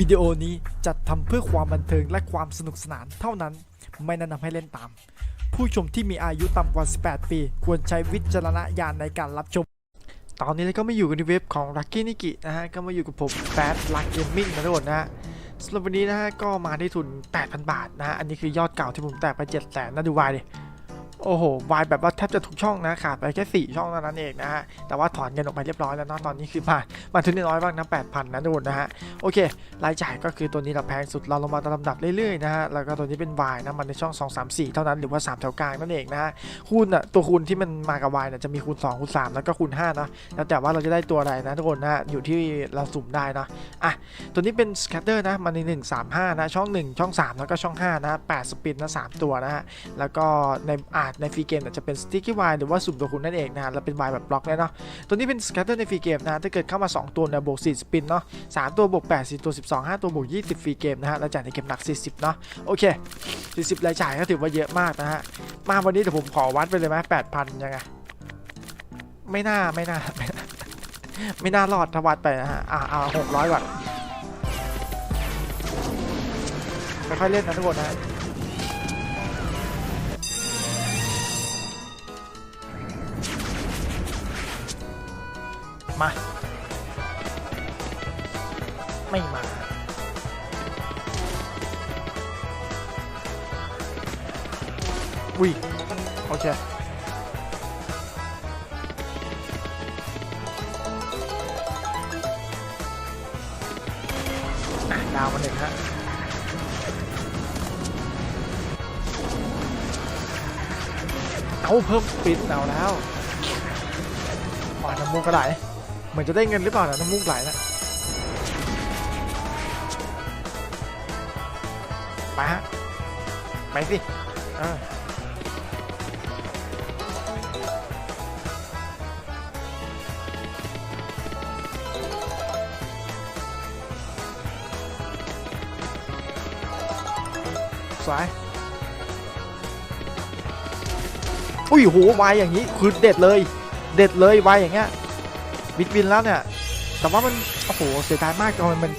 วิดีโอนี้จัดทำเพื่อความบันเทิงและความสนุกสนานเท่านั้น ไม่แนะนำให้เล่นตาม ผู้ชมที่มีอายุต่ำกว่า 18 ปี ควรใช้วิจารณญาณในการรับชม ตอนนี้เราก็มาอยู่กันในเว็บของ Lucky Niki นะฮะ ก็มาอยู่กับผมแ a ด Luck Gaming นะทุกคนนะฮะสำหรับวันนี้นะฮะก็มาที่ทุน 8,000 บาทนะฮะ อันนี้คือยอดเก่าที่ผมแตกไป7 0 0 0 0นะดูวายดิ โอ้โหวายแบบว่าแทบจะทุกช่องนะขาดไปแค่4ช่องเท่านั้นเองนะฮะ แต่ว่าถอนเงินออกไปเรียบร้อยแล้วเนาะตอนนี้คือมามาทุนน้อยบ้างนะ8,000นนะทุกคนนะฮะ โอเค รายจ่ายก็คือตัวนี้เราแพงสุดเราลงมาตามลำดับเรื่อยๆนะฮะ แล้วก็ตัวนี้เป็น Y นะมันในช่อง 2 3 4 เท่านั้นหรือว่า 3 แถวกลางนั่นเองนะฮะคูณอะตัวคูณที่มันมากับ Y เนี่ยจะมีคูณ2คูณ3แล้วก็คูณ5นะแล้วแต่ว่าเราจะได้ตัวอะไรนะทุกคนนะฮะอยู่ที่เราสุ่มได้นะอะตัวนี้เป็น scatter นะมันใน 1 3 5นะช่อง 1 ช่อง 3 แล้วก็ช่อง5นะ8สปินนะ3ตัวนะฮะแล้วก็ในอาจในฟรีเกมเนี่ยจะเป็น sticky Y หรือว่าสุ่มตัวคูณนั่นเองนะฮะแล้วเป็น Y แบบบล็อกเลยเนาะตัวนี้เป็น scatter ในฟรีเกมนะถ้าเกิดเข้ามา 2 ตัวเนี่ยบวก4สปินเนาะ3ตัวบวก8 4 ตัว 12 5 ตัวบวก20 ฟรีเกมนะฮะแล้วจ่ายในเกมหนัก 40 เนาะโอเค 40 รายจ่ายก็ถือว่าเยอะมากนะฮะมาวันนี้เดี๋ยวผมขอวัดไปเลยไหม8,000 ยังไงไม่น่าไม่น่าไม่น่าไม่น่ารอดถ้าวัดไปนะฮะอ่าอ่า600ก่อนค่อยๆเล่นนะทุกคนนะ มา ไม่มา อุ้ยโอเคอะดาวมาหนึ่งฮะเอาเพิ่มสปีดเอาแล้วมาน้ำมูกกระไหล เหมือนจะได้เงินหรือเปล่านะน้ำมูกไหลนะไปฮะไปสิสวยอุ้ยโหวายอย่างนี้คือเด็ดเลย เด็ดเลยวายอย่างเงี้ย บิดวินแล้วเนี่ย แต่ว่ามันโอ้โหเสียดายมากตอนมัน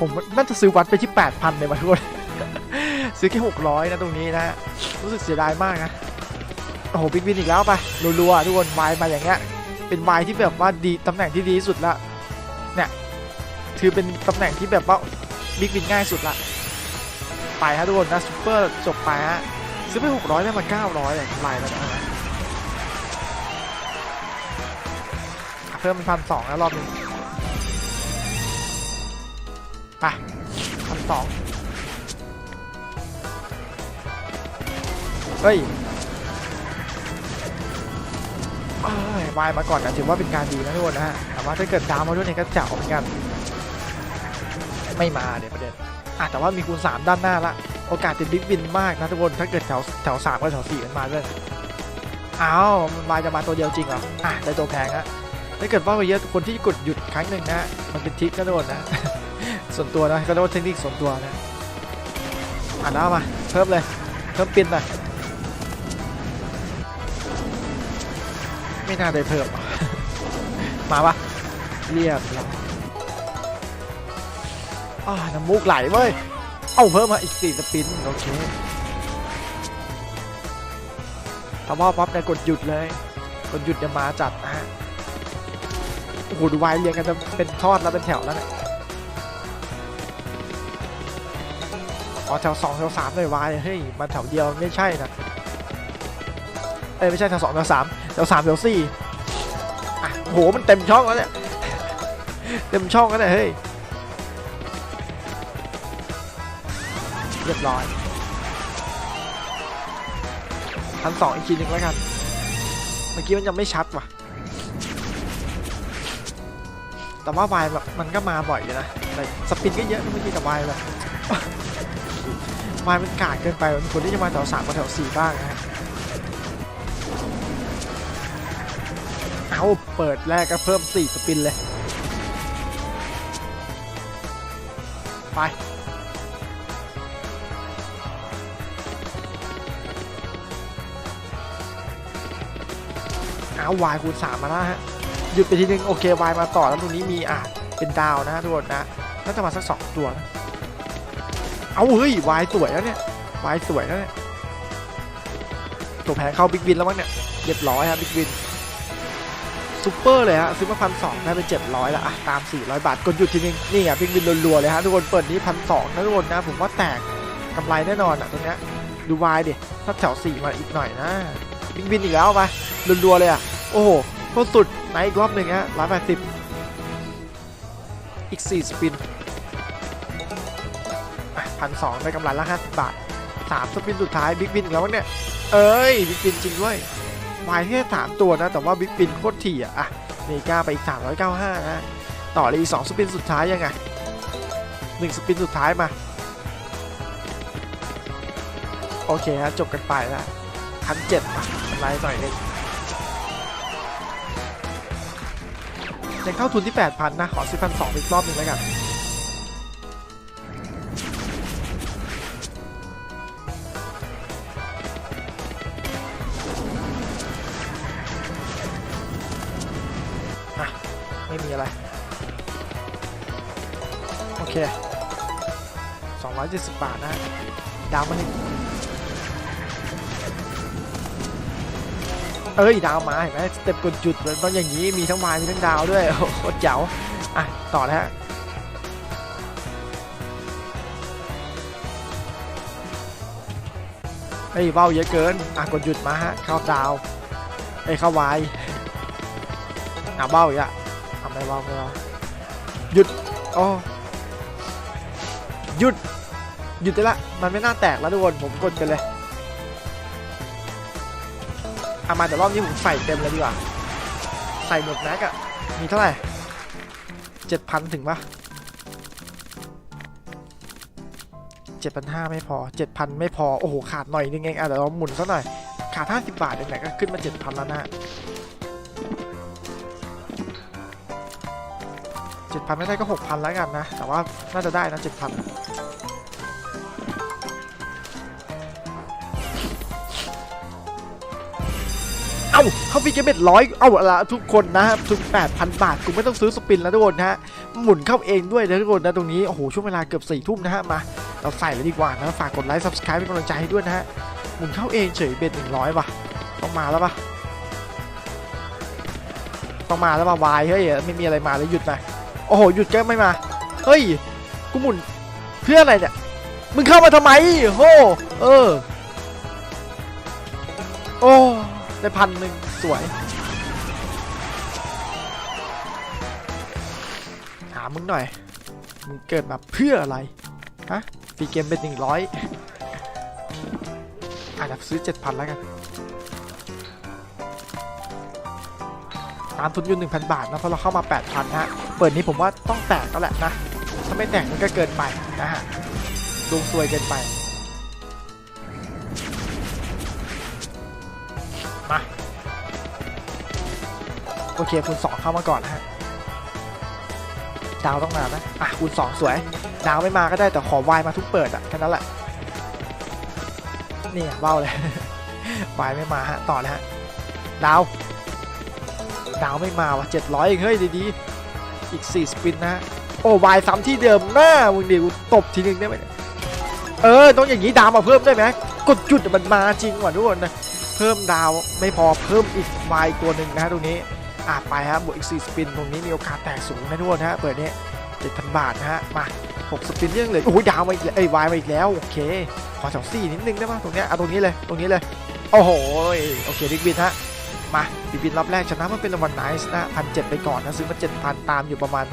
ผมน่าจะซื้อวัดไปที่ 8,000เลยว่ะทุกคนซื้อแค่600 นะตรงนี้นะ รู้สึกเสียดายมากนะ โอ้โหบิดวินอีกแล้วไปรัวๆทุกคนวายมาอย่างเงี้ยเป็นวายที่แบบว่าดีตำแหน่งที่ดีที่สุดละเนี่ยคือเป็นตำแหน่งที่แบบว่าบิ๊กวินง่ายสุดละไปฮะทุกคนนะซูเปอร์จบไปฮะซื้อไป600ได้มา900เลยลายแล้วนะ เพิ่มเป็นพันสองแล้วรอบนี้ไปพันสองเฮ้ยเอ้ยวายมาก่อนนะถือว่าเป็นการดีนะทุกคนนะฮะแต่ว่าถ้าเกิดดาวมาด้วยเนี่ยก็เจ๋วเหมือนกัน ไม่มาเดี๋ยวประเด็นอะแต่ว่ามีคูณ3ด้านหน้าละ โอกาสติดบิ๊กวินมากนะทุกคน ถ้าเกิดแถวแถวสามกับแถวสี่มันมาด้วยอ้าวมันมาจะมาตัวเดียวจริงเหรอ อะได้ตัวแพงฮะ ถ้าเกิดว่าไปเยอะคนที่กดหยุดครั้งหนึ่งนะ มันเป็นทิกก็โดนนะ ส่วนตัวนะก็โดนเทคนิคส่วนตัวนะอ่านแล้วมาเพิ่มเลยเพิ่มปินหน่อยไม่น่าได้เพิ่ม มาปะเรียบร้อยอ่าน้ำมูกไหลเว้ย เอาเพิ่มมาอีกสี่สปินโอเคถ้าว่าปั๊บเนี่ยกดหยุดเลย กดหยุดจะมาจัดนะฮะ โอ้โหดูวายเรียงกันจะเป็นทอดแล้วเป็นแถวแล้วเนี่ยอ๋อแถวสองแถวสามเลยวายเฮ้ยมาแถวเดียวไม่ใช่นะเอ้ยไม่ใช่แถวสองแถวสามแถวสามแถวสี่อะโอ้โหมันเต็มช่องแล้วเนี่ยเต็มช่องแล้วเนี่ยเฮ้ยเรียบร้อยพันสองอีกทีหนึ่งแล้วกัน เมื่อกี้มันยังไม่ชัดว่ะ แต่ว่าวายแบบมันก็มาบ่อยอยู่นะแต่สปินก็เยอะเมื่อกี้แต่วายแบบวายมันกาดเกินไปมันควรที่จะมาแถวสามมาแถวสี่บ้างนะฮะเอาเปิดแรกก็เพิ่มสี่สปินเลย ไปเอาวายคูณสามมาแล้วฮะ หยุดไปทีนึงโอเควายมาต่อแล้วตรงนี้มีอะเป็นดาวนะทุกคนนะน่าจะมาสักสองตัวนะเอาเฮ้ยวายสวยแล้วเนี่ยวายสวยแล้วเนี่ยตัวแพงเข้าบิ๊กวินแล้วมั้งเนี่ยเรียบร้อยครับบิ๊กวินซูเปอร์เลยฮะซื้อมาพันสองได้ไปเจ็ดร้อยแล้วอะตาม 400 บาทกดหยุดทีนึงนี่ไงบิ๊กวินรัวๆเลยฮะทุกคนเปิดนี้พันสองนะทุกคนนะผมว่าแตกกำไรแน่นอนอะตรงเนี้ยดูวายดิถ้าแถวสี่มาอีกหน่อยนะบิ๊กวินอีกแล้วไปรัวๆเลยอะโอ้โหโคตรสุด ไนอีกรอบหนึ่งฮะร้อยแปดสิบอีกสี่สปินพันสองได้กำไรละห้าสิบบาทสามสปินสุดท้ายบิ๊กบินแล้วเนี่ย เอ้ยบิ๊กบินจริงด้วยวายแค่สามตัวนะ แต่ว่าบิ๊กบินโคตรถี่อะอะเมกาไปอีก395นะต่อเลยอีกสองสปินสุดท้ายยังไงหนึ่งสปินสุดท้ายมา โอเคฮะจบกันไปแล้วพันเจ็ดอะไรหน่อยหนึง ยังเข้าทุนที่ 8,000 นะ ขอซื้อพันสองอีกรอบหนึ่งแล้วกันไม่มีอะไร โอเค 270 บาทนะ ดาวมาหนึ่ง เอ้ยดาวมาเห็นไหมสเต็ปกดจุดมันต้องอย่างนี้มีทั้งวายมีทั้งดาวด้วยโอ้โหโคตรเจ๋วอะต่อนะฮะเฮ้ยเบ้าเยอะเกินอะกดหยุดมาฮะเข้าดาวเอ้ยเข้าวายอะเบ้าอีกอะทำไมเบ้าไม่เบ้าหยุดโอ้หยุดหยุดได้ละมันไม่น่าแตกแล้วทุกคนผมกดกันเลย เอามาเดี๋ยวรอบนี้ผมใส่เต็มเลยดีกว่า ใส่หมดแม็กอะมีเท่าไหร่เจ็ดพันถึงปะเจ็ดพันห้าไม่พอเจ็ดพันไม่พอ โอ้โห ขาดหน่อยนึงเองอะเดี๋ยวเราหมุนซะหน่อย ขาดห้าสิบบาทเองแหละก็ขึ้นมาเจ็ดพันแล้วนะเจ็ดพันไม่ได้ก็หกพันแล้วกันนะ แต่ว่าน่าจะได้นะเจ็ดพัน เอาเข้าฟีเกมเบ็ดร้อยเอาละทุกคนนะครับทุก8,000 บาทกูไม่ต้องซื้อสปินแล้วทุกคนนะฮะหมุนเข้าเองด้วยนะทุกคนนะตรงนี้โอ้โหช่วงเวลาเกือบสี่ทุ่มนะฮะมาเราใส่เลยดีกว่านะฝากกดไลค์ subscribe เป็นกำลังใจให้ด้วยนะฮะหมุนเข้าเองเฉยเบ็ดหนึ่งร้อยป่ะต้องมาแล้วป่ะต้องมาแล้วป่ะวายเฮ้ยไม่มีอะไรมาเลยหยุดหน่อยโอ้โหหยุดก็ไม่มาเฮ้ยกูหมุนเพื่ออะไรเนี่ยมึงเข้ามาทำไมโหเออโอ้ ได้พันหนึ่งสวยถามึงหน่อย มึงเกิดมาเพื่ออะไร ฮะฟรีเกมเป็นหนึ่งร้อยอาจจะซื้อเจ็ดพันแล้วกันตามทุนอยู่1,000บาทนะเพราะเราเข้ามา8,000นฮะ เปิดนี้ผมว่าต้องแตกแล้วแหละนะ ถ้าไม่แตกมันก็เกินไปนะฮะดวงซวยเกินไป โอเคคูณ2เข้ามาก่อนนะฮะดาวต้องมานะอะคูณ2สวย ดาวไม่มาก็ได้แต่ขอวายมาทุกเปิดอะแค่นั้นแหละนี่เบ้าเลยวายไม่มาฮะต่อเลยฮะดาว ดาวไม่มาว่ะ700เองเฮ้ยดีๆอีก 4 สปินนะฮะโอ้วายซ้ำที่เดิมหน้ามึงดิกูตบทีนึงได้ไหมเออต้องอย่างนี้ดาวมาเพิ่มได้ไหมกดจุดมันมาจริงว่ะทุกคนนะเพิ่มดาวไม่พอเพิ่มอีกวายตัวหนึ่งนะฮะตรงนี้ อะไปฮะบวกอีก 4 สปิน ตรงนี้มีโอกาสแตกสูงนะทุกคนฮะเปิดนี้7,000 บาทนะฮะ มา 6 สปินยังเหลือโอ้ยดาวมาอีกแล้วเอ้ยวายมาอีกแล้ว โอเค ขอแถวสี่นิดนึงได้ป่ะตรงเนี้ยเอาตรงนี้เลยตรงนี้เลย โอ้โหโอเคบิ๊กบินฮะมาบิบินรอบแรกชนะมันเป็นรางวัลไนซ์นะพันเจ็ดไปก่อนนะซื้อมาเจ็ดพันตามอยู่ประมาณ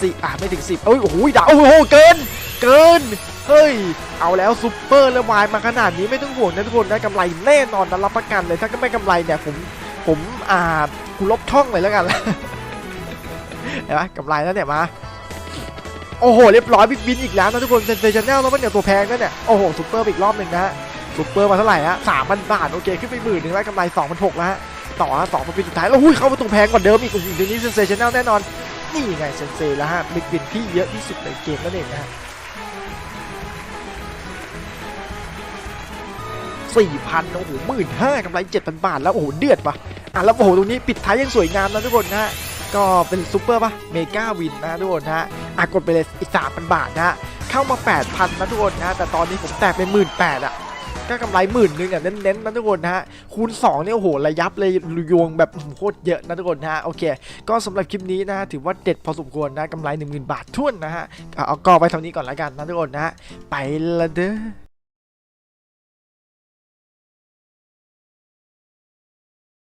สี่อะไม่ถึงสิบเอ้ยโอ้โหดาวโอ้โหเกิน เกินเฮ้ยเอาแล้วซุปเปอร์และวายมาขนาดนี้ไม่ต้องห่วงนะทุกคนได้กำไรแน่นอนนะรับประกันเลยถ้าก็ไม่กำไรเนี่ยผมผมอ่า กูลบช่องเลยแล้วกันเห็นไหมกำไรแล้วเนี่ยมา โอ้โห เรียบร้อยบิ๊กบินอีกแล้วนะทุกคนเซนเซชันแนลแล้วมันเนี่ยตัวแพงนั่นเนี่ย โอ้โหซุปเปอร์อีกรอบหนึ่งนะฮะซุปเปอร์มาเท่าไหร่ฮะสามพันบาท โอเค ขึ้นไปหมื่นหนึ่งแล้วกำไรสองพันหกแล้วฮะต่อฮะสองเป็นสุดท้าย แล้วหุ้ยเข้าประตูแพงกว่าเดิมอีกอีกทีนี้เซนเซชันแนลแน่นอน นี่ไงเซนเซแล้วฮะบิ๊กบินที่เยอะที่สุดในเกมนั่นเองนะฮะสี่พันโอ้โหหมื่นห้ากำไรเจ็ดพันบาทแล้วโอ้โหเดือดปะ อะแล้วโอ้โหตรงนี้ปิดท้ายยังสวยงามนะทุกคนนะ ก็เป็นซูเปอร์ปะเมกาวินนะทุกคนนะอะกดไปเลยอีกสามพันบาทนะเข้ามา 8,000นะทุกคนนะ แต่ตอนนี้ผมแตกเป็นหมื่นแปดอะก็กำไรหมื่นนึงอะเน้นๆนะทุกคนนะฮะคูณ2เนี่ยโอ้โหระยับเลยยวงแบบโคตรเยอะนะทุกคนนะฮะโอเค ก็สำหรับคลิปนี้นะถือว่าเด็ดพอสมควรนะกำไร 10,000 บาททุ่นนะฮะเอาก็ไปเท่านี้ก่อนละกันนะทุกคนนะฮะไปละเด้อ